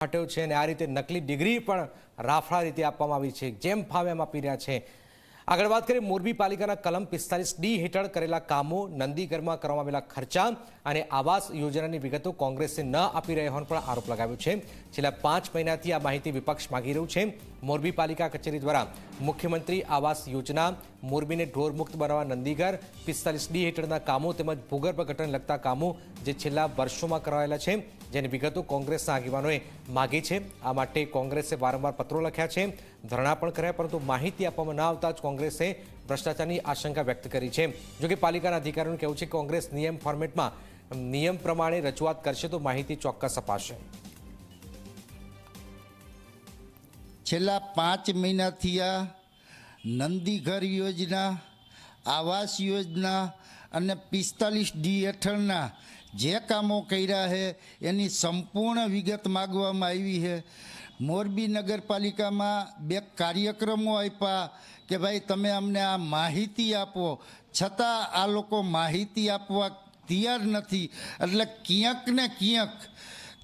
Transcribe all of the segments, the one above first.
હટ્યો છે અને આ રીતે નકલી ડિગ્રી પણ રાફડા રીતે આપવામાં આવી છે. જેમ ફાવે એમ આપી રહ્યા છે. આગળ વાત કરીએ, મોરબી પાલિકાના કલમ પિસ્તાલીસ ડી હેઠળ કરેલા કામો નંદીગરમાં કરવામાં આવેલા ખર્ચા અને આવાસ યોજનાની વિગતો કોંગ્રેસે ન આપી રહ્યા હોવાનો પણ આરોપ લગાવ્યો છે. છેલ્લા પાંચ મહિનાથી આ માહિતી વિપક્ષ માગી રહ્યું છે. મોરબી પાલિકા કચેરી દ્વારા મુખ્યમંત્રી આવાસ યોજના મોરબીને ઢોરમુક્ત બનાવવા નંદીગર પિસ્તાલીસ ડી હેઠળના કામો તેમજ ભૂગર્ભ ગટરને લગતા કામો જે છેલ્લા વર્ષોમાં કરાયેલા છે. જેની વિગતો કોંગ્રેસના આગેવાનોએ માગી છે. આ માટે કોંગ્રેસે વારંવાર પત્રો લખ્યા છે. ધરણા પણ કર્યા, પરંતુ માહિતી આપવામાં ન આવતા જ કોંગ્રેસે ભ્રષ્ટાચારની આશંકા વ્યક્ત કરી છે. જોકે પાલિકાના અધિકારીઓનું કહેવું છે કોંગ્રેસ નિયમ ફોર્મેટમાં નિયમ પ્રમાણે રજૂઆત કરશે તો માહિતી ચોક્કસ અપાશે. છેલ્લા પાંચ મહિનાથી આ નંદીઘર યોજના, આવાસ યોજના અને પિસ્તાલીસ ડી હેઠળના જે કામો કર્યા છે એની સંપૂર્ણ વિગત માગવામાં આવી છે મોરબી નગરપાલિકામાં બે કાર્યક્રમો આપ્યા કે ભાઈ તમે અમને આ માહિતી આપો. છતાં આ લોકો માહિતી આપવા તૈયાર નથી. એટલે ક્યાંક ને ક્યાંક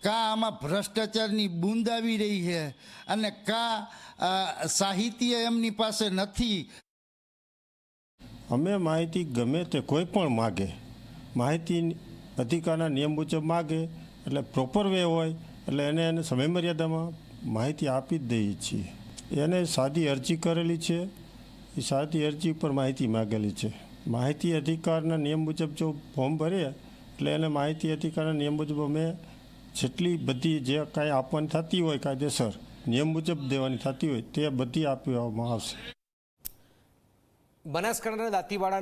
કા આમાં ભ્રષ્ટાચારની બૂંદ આવી રહી છે અને કા સાહિત્ય એમની પાસે નથી. અમે માહિતી ગમે તે કોઈ પણ માગે, માહિતી અધિકારના નિયમ મુજબ માગે, એટલે પ્રોપર વે હોય, એટલે એને એને સમયમર્યાદામાં માહિતી આપી જ દઈએ છીએ. એને સાદી અરજી કરેલી છે, એ સાદી અરજી ઉપર માહિતી માગેલી છે. માહિતી અધિકારના નિયમ મુજબ જો ફોર્મ ભરે એટલે એને માહિતી અધિકારના નિયમ મુજબ અમે જેટલી બધી જે કાંઈ આપવાની થતી હોય કાયદેસર, નિયમ મુજબ દેવાની થતી હોય તે બધી આપવામાં આવશે. બનાસકાંઠાના દાંતીવાડાના